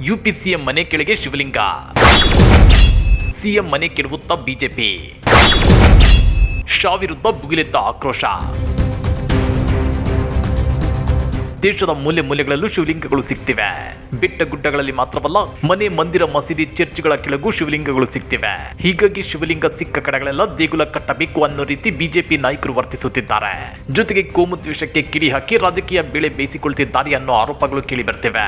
UP CM ಮನೆ ಕೆಳಗೆ ಶಿವಲಿಂಗ. CM ಮನೆ ಕೆಡವುತ್ತಾ ಬಿಜೆಪಿ. ಶಾ ವಿರುದ್ಧ ಭುಗಿಲೆತ್ತ ಆಕ್ರೋಶ. ದೇಶದ ಮೂಲೆ ಮೂಲೆಗಳಲ್ಲೂ ಶಿವಲಿಂಗಗಳು ಸಿಗ್ತಿವೆ. ಬೆಟ್ಟ ಗುಡ್ಡಗಳಲ್ಲಿ ಮಾತ್ರವಲ್ಲ, ಮನೆ, ಮಂದಿರ, ಮಸೀದಿ, ಚರ್ಚ್ಗಳ ಕೆಳಗೂ ಶಿವಲಿಂಗಗಳು ಸಿಗ್ತಿವೆ. ಹೀಗಾಗಿ ಶಿವಲಿಂಗ ಸಿಕ್ಕ ಕಡೆಗಳೆಲ್ಲ ದೇಗುಲ ಕಟ್ಟಬೇಕು ಅನ್ನೋ ರೀತಿ ಬಿಜೆಪಿ ನಾಯಕರು ವರ್ತಿಸುತ್ತಿದ್ದಾರೆ. ಜೊತೆಗೆ ಕೋಮು ದ್ವೇಷಕ್ಕೆ ಕಿಡಿ ಹಾಕಿ ರಾಜಕೀಯ ಬೆಳೆ ಬೇಯಿಸಿಕೊಳ್ತಿದ್ದಾರೆ ಅನ್ನೋ ಆರೋಪಗಳು ಕೇಳಿಬರ್ತಿವೆ.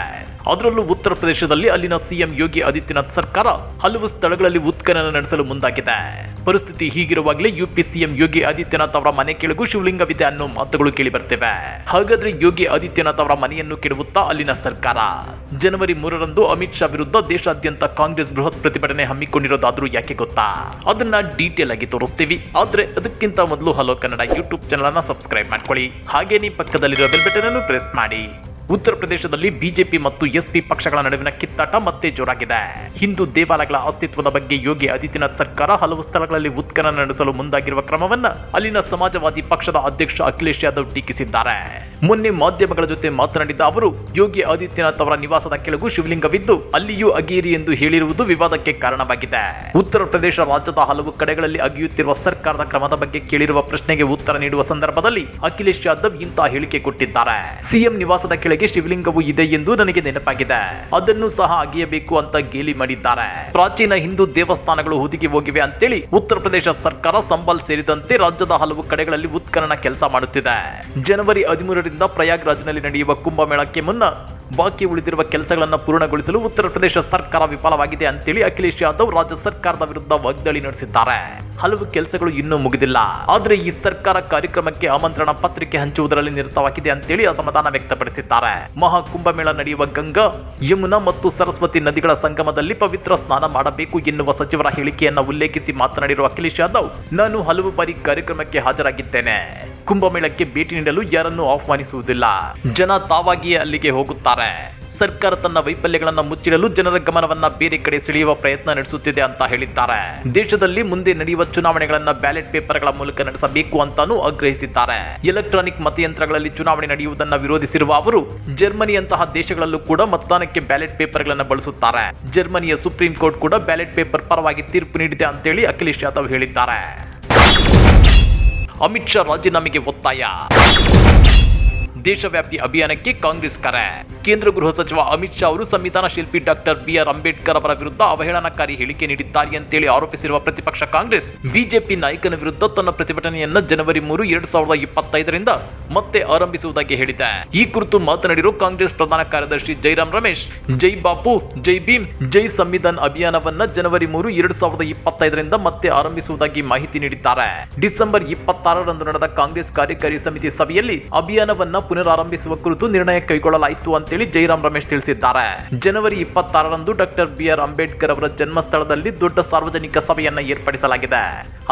ಅದರಲ್ಲೂ ಉತ್ತರ ಪ್ರದೇಶದಲ್ಲಿ ಅಲ್ಲಿನ ಸಿಎಂ ಯೋಗಿ ಆದಿತ್ಯನಾಥ್ ಸರ್ಕಾರ ಹಲವು ಸ್ಥಳಗಳಲ್ಲಿ ಉತ್ಖನನ ನಡೆಸಲು ಮುಂದಾಗಿದೆ. ಪರಿಸ್ಥಿತಿ ಹೀಗಿರುವಾಗಲೇ ಯುಪಿ ಸಿಎಂ ಯೋಗಿ ಆದಿತ್ಯನಾಥ್ ಅವರ ಮನೆ ಕೆಳಗೂ ಶಿವಲಿಂಗವಿದೆ ಅನ್ನೋ ಮಾತುಗಳು ಕೇಳಿ ಬರ್ತಿವೆ ಹಾಗಾದ್ರೆ ಯೋಗಿ ಆದಿತ್ಯನಾಥ್ ಅವರ ಮನೆಯನ್ನು ಕೆಡವುತ್ತಾ ಅಲ್ಲಿನ ಸರ್ಕಾರ. ಜನವರಿ ಮೂರರಂದು ಅಮಿತ್ ಶಾ ವಿರುದ್ಧ ದೇಶಾದ್ಯಂತ ಕಾಂಗ್ರೆಸ್ ಬೃಹತ್ ಪ್ರತಿಭಟನೆ ಹಮ್ಮಿಕೊಂಡಿರೋದಾದ್ರೂ ಯಾಕೆ ಗೊತ್ತಾ? ಅದನ್ನ ಡೀಟೇಲ್ ಆಗಿ ತೋರಿಸ್ತೀವಿ. ಆದ್ರೆ ಅದಕ್ಕಿಂತ ಮೊದಲು ಹಲೋ ಕನ್ನಡ ಯೂಟ್ಯೂಬ್ ಚಾನಲ್ ಅನ್ನ ಸಬ್ಸ್ಕ್ರೈಬ್ ಮಾಡ್ಕೊಳ್ಳಿ. ಹಾಗೇನೇ ಪಕ್ಕದಲ್ಲಿರೋ ಬೆಲ್ ಬಟನ್ ಅನ್ನು ಪ್ರೆಸ್ ಮಾಡಿ. ಉತ್ತರ ಪ್ರದೇಶದಲ್ಲಿ ಬಿಜೆಪಿ ಮತ್ತು ಎಸ್ಪಿ ಪಕ್ಷಗಳ ನಡುವಿನ ಕಿತ್ತಾಟ ಮತ್ತೆ ಜೋರಾಗಿದೆ. ಹಿಂದೂ ದೇವಾಲಯಗಳ ಅಸ್ತಿತ್ವದ ಬಗ್ಗೆ ಯೋಗಿ ಆದಿತ್ಯನಾಥ್ ಸರ್ಕಾರ ಹಲವು ಸ್ಥಳಗಳಲ್ಲಿ ಉತ್ಖನನ ನಡೆಸಲು ಮುಂದಾಗಿರುವ ಕ್ರಮವನ್ನ ಅಲ್ಲಿನ ಸಮಾಜವಾದಿ ಪಕ್ಷದ ಅಧ್ಯಕ್ಷ ಅಖಿಲೇಶ್ ಯಾದವ್ ಟೀಕಿಸಿದ್ದಾರೆ. ಮೊನ್ನೆ ಮಾಧ್ಯಮಗಳ ಜೊತೆ ಮಾತನಾಡಿದ ಅವರು, ಯೋಗಿ ಆದಿತ್ಯನಾಥ್ ಅವರ ನಿವಾಸದ ಕೆಳಗೂ ಶಿವಲಿಂಗವಿದ್ದು, ಅಲ್ಲಿಯೂ ಅಗೇರಿ ಎಂದು ಹೇಳಿರುವುದು ವಿವಾದಕ್ಕೆ ಕಾರಣವಾಗಿದೆ. ಉತ್ತರ ಪ್ರದೇಶ ರಾಜ್ಯದ ಹಲವು ಕಡೆಗಳಲ್ಲಿ ಅಗಿಯುತ್ತಿರುವ ಸರ್ಕಾರದ ಕ್ರಮದ ಬಗ್ಗೆ ಕೇಳಿರುವ ಪ್ರಶ್ನೆಗೆ ಉತ್ತರ ನೀಡುವ ಸಂದರ್ಭದಲ್ಲಿ ಅಖಿಲೇಶ್ ಯಾದವ್ ಇಂತಹ ಹೇಳಿಕೆ ಕೊಟ್ಟಿದ್ದಾರೆ. ಸಿಎಂ ನಿವಾಸದ ಕೆಳಗೆ ಶಿವಲಿಂಗವು ಇದೆ ಎಂದು ನನಗೆ ನೆನಪಾಗಿದೆ. ಅದನ್ನು ಸಹ ಅಗೆಯಬೇಕು ಅಂತ ಗೇಲಿ ಮಾಡಿದ್ದಾರೆ. ಪ್ರಾಚೀನ ಹಿಂದೂ ದೇವಸ್ಥಾನಗಳು ಹುದುಗಿ ಹೋಗಿವೆ ಅಂತೇಳಿ ಉತ್ತರ ಪ್ರದೇಶ ಸರ್ಕಾರ ಸಂಬಲ್ ಸೇರಿದಂತೆ ರಾಜ್ಯದ ಹಲವು ಕಡೆಗಳಲ್ಲಿ ಉತ್ಖನನ ಕೆಲಸ ಮಾಡುತ್ತಿದೆ. ಜನವರಿ ಹದಿಮೂರರಿಂದ ಪ್ರಯಾಗ್ರಾಜ್ನಲ್ಲಿ ನಡೆಯುವ ಕುಂಭಮೇಳಕ್ಕೆ ಮುನ್ನ ಬಾಕಿ ಉಳಿದಿರುವ ಕೆಲಸಗಳನ್ನು ಪೂರ್ಣಗೊಳಿಸಲು ಉತ್ತರ ಪ್ರದೇಶ ಸರ್ಕಾರ ವಿಫಲವಾಗಿದೆ ಅಂತೇಳಿ ಅಖಿಲೇಶ್ ಯಾದವ್ ರಾಜ್ಯ ಸರ್ಕಾರದ ವಿರುದ್ಧ ವಾಗ್ದಾಳಿ ನಡೆಸಿದ್ದಾರೆ. ಹಲವು ಕೆಲಸಗಳು ಇನ್ನೂ ಮುಗಿದಿಲ್ಲ. ಆದರೆ ಈ ಸರ್ಕಾರ ಕಾರ್ಯಕ್ರಮಕ್ಕೆ ಆಮಂತ್ರಣ ಪತ್ರಿಕೆ ಹಂಚುವುದರಲ್ಲಿ ನಿರತವಾಗಿದೆ ಅಂತೇಳಿ ಅಸಮಾಧಾನ ವ್ಯಕ್ತಪಡಿಸಿದ್ದಾರೆ. ಮಹಾಕುಂಭಮೇಳ ನಡೆಯುವ ಗಂಗಾ, ಯಮುನಾ ಮತ್ತು ಸರಸ್ವತಿ ನದಿಗಳ ಸಂಗಮದಲ್ಲಿ ಪವಿತ್ರ ಸ್ನಾನ ಮಾಡಬೇಕು ಎನ್ನುವ ಸಚಿವರ ಹೇಳಿಕೆಯನ್ನು ಉಲ್ಲೇಖಿಸಿ ಮಾತನಾಡಿರುವ ಅಖಿಲೇಶ್ ಯಾದವ್, ನಾನು ಹಲವು ಬಾರಿ ಕಾರ್ಯಕ್ರಮಕ್ಕೆ ಹಾಜರಾಗಿದ್ದೇನೆ. ಕುಂಭಮೇಳಕ್ಕೆ ಭೇಟಿ ನೀಡಲು ಯಾರನ್ನು ಆಹ್ವಾನಿಸುವುದಿಲ್ಲ. ಜನ ತಾವಾಗಿಯೇ ಅಲ್ಲಿಗೆ ಹೋಗುತ್ತಾರೆ. ಸರ್ಕಾರ ತನ್ನ ವೈಫಲ್ಯಗಳನ್ನು ಮುಚ್ಚಿಡಲು ಜನರ ಗಮನವನ್ನ ಬೇರೆ ಕಡೆ ಸೆಳೆಯುವ ಪ್ರಯತ್ನ ನಡೆಸುತ್ತಿದೆ ಅಂತ ಹೇಳಿದ್ದಾರೆ. ದೇಶದಲ್ಲಿ ಮುಂದೆ ನಡೆಯುವ ಚುನಾವಣೆಗಳನ್ನ ಬ್ಯಾಲೆಟ್ ಪೇಪರ್ಗಳ ಮೂಲಕ ನಡೆಸಬೇಕು ಅಂತಾನೂ ಆಗ್ರಹಿಸಿದ್ದಾರೆ. ಎಲೆಕ್ಟ್ರಾನಿಕ್ ಮತಯಂತ್ರಗಳಲ್ಲಿ ಚುನಾವಣೆ ನಡೆಯುವುದನ್ನ ವಿರೋಧಿಸಿರುವ ಅವರು ಜರ್ಮನಿಯಂತಹ ದೇಶಗಳಲ್ಲೂ ಕೂಡ ಮತದಾನಕ್ಕೆ ಬ್ಯಾಲೆಟ್ ಪೇಪರ್ಗಳನ್ನು ಬಳಸುತ್ತಾರೆ. ಜರ್ಮನಿಯ ಸುಪ್ರೀಂ ಕೋರ್ಟ್ ಕೂಡ ಬ್ಯಾಲೆಟ್ ಪೇಪರ್ ಪರವಾಗಿ ತೀರ್ಪು ನೀಡಿದೆ ಅಂತೇಳಿ ಅಖಿಲೇಶ್ ಯಾದವ್ ಹೇಳಿದ್ದಾರೆ. ಅಮಿತ್ ಶಾ ರಾಜೀನಾಮೆಗೆ ಒತ್ತಾಯ. ದೇಶವ್ಯಾಪಿ ಅಭಿಯಾನಕ್ಕೆ ಕಾಂಗ್ರೆಸ್ ಕರೆ. ಕೇಂದ್ರ ಗೃಹ ಸಚಿವ ಅಮಿತ್ ಶಾ ಅವರು ಸಂವಿಧಾನ ಶಿಲ್ಪಿ ಡಾಕ್ಟರ್ ಬಿಆರ್ ಅಂಬೇಡ್ಕರ್ ಅವರ ವಿರುದ್ಧ ಅವಹೇಳನಕಾರಿ ಹೇಳಿಕೆ ನೀಡಿದ್ದಾರೆ ಅಂತೇಳಿ ಆರೋಪಿಸಿರುವ ಪ್ರತಿಪಕ್ಷ ಕಾಂಗ್ರೆಸ್, ಬಿಜೆಪಿ ನಾಯಕನ ವಿರುದ್ಧ ತನ್ನ ಪ್ರತಿಭಟನೆಯನ್ನ ಜನವರಿ ಮೂರು, ಎರಡ್ ಸಾವಿರದ ಇಪ್ಪತ್ತೈದರಿಂದ ಮತ್ತೆ ಆರಂಭಿಸುವುದಾಗಿ ಹೇಳಿದೆ. ಈ ಕುರಿತು ಮಾತನಾಡಿರುವ ಕಾಂಗ್ರೆಸ್ ಪ್ರಧಾನ ಕಾರ್ಯದರ್ಶಿ ಜೈರಾಮ್ ರಮೇಶ್, ಜೈ ಬಾಪು, ಜೈ ಭೀಮ್, ಜೈ ಸಂವಿಧಾನ್ ಅಭಿಯಾನವನ್ನ ಜನವರಿ ಮೂರು, ಎರಡ್ ಸಾವಿರದ ಇಪ್ಪತ್ತೈದರಿಂದ ಮತ್ತೆ ಆರಂಭಿಸುವುದಾಗಿ ಮಾಹಿತಿ ನೀಡಿದ್ದಾರೆ. ಡಿಸೆಂಬರ್ ಇಪ್ಪತ್ತಾರರಂದು ನಡೆದ ಕಾಂಗ್ರೆಸ್ ಕಾರ್ಯಕಾರಿ ಸಮಿತಿ ಸಭೆಯಲ್ಲಿ ಅಭಿಯಾನವನ್ನ ಪುನರಾರಂಭಿಸುವ ಕುರಿತು ನಿರ್ಣಯ ಕೈಗೊಳ್ಳಲಾಯಿತು ಅಂತೇಳಿ ಜೈರಾಮ್ ರಮೇಶ್ ತಿಳಿಸಿದ್ದಾರೆ. ಜನವರಿ ಇಪ್ಪತ್ತಾರರಂದು ಡಾಕ್ಟರ್ ಬಿ ಆರ್ ಅಂಬೇಡ್ಕರ್ ಅವರ ಜನ್ಮಸ್ಥಳದಲ್ಲಿ ದೊಡ್ಡ ಸಾರ್ವಜನಿಕ ಸಭೆಯನ್ನ ಏರ್ಪಡಿಸಲಾಗಿದೆ.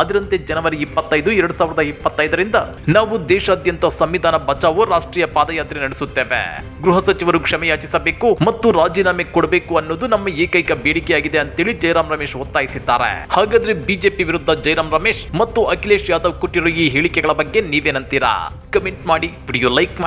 ಅದರಂತೆ ಜನವರಿ ಇಪ್ಪತ್ತೈದು, ಎರಡು ಸಾವಿರದ ಇಪ್ಪತ್ತೈದರಿಂದ ನಾವು ದೇಶಾದ್ಯಂತ ಸಂವಿಧಾನ ಬಚಾವೋ ರಾಷ್ಟ್ರೀಯ ಪಾದಯಾತ್ರೆ ನಡೆಸುತ್ತೇವೆ. ಗೃಹ ಸಚಿವರು ಕ್ಷಮೆಯಾಚಿಸಬೇಕು ಮತ್ತು ರಾಜೀನಾಮೆ ಕೊಡಬೇಕು ಅನ್ನೋದು ನಮ್ಮ ಏಕೈಕ ಬೇಡಿಕೆಯಾಗಿದೆ ಅಂತೇಳಿ ಜೈರಾಮ್ ರಮೇಶ್ ಒತ್ತಾಯಿಸಿದ್ದಾರೆ. ಹಾಗಾದ್ರೆ ಬಿಜೆಪಿ ವಿರುದ್ಧ ಜೈರಾಮ್ ರಮೇಶ್ ಮತ್ತು ಅಖಿಲೇಶ್ ಯಾದವ್ ಕೊಟ್ಟಿರೋ ಈ ಹೇಳಿಕೆಗಳ ಬಗ್ಗೆ ನೀವೇನಂತೀರಾ? ಕಮೆಂಟ್ ಮಾಡಿ, ವಿಡಿಯೋ ಲೈಕ್ ಮಾಡಿ.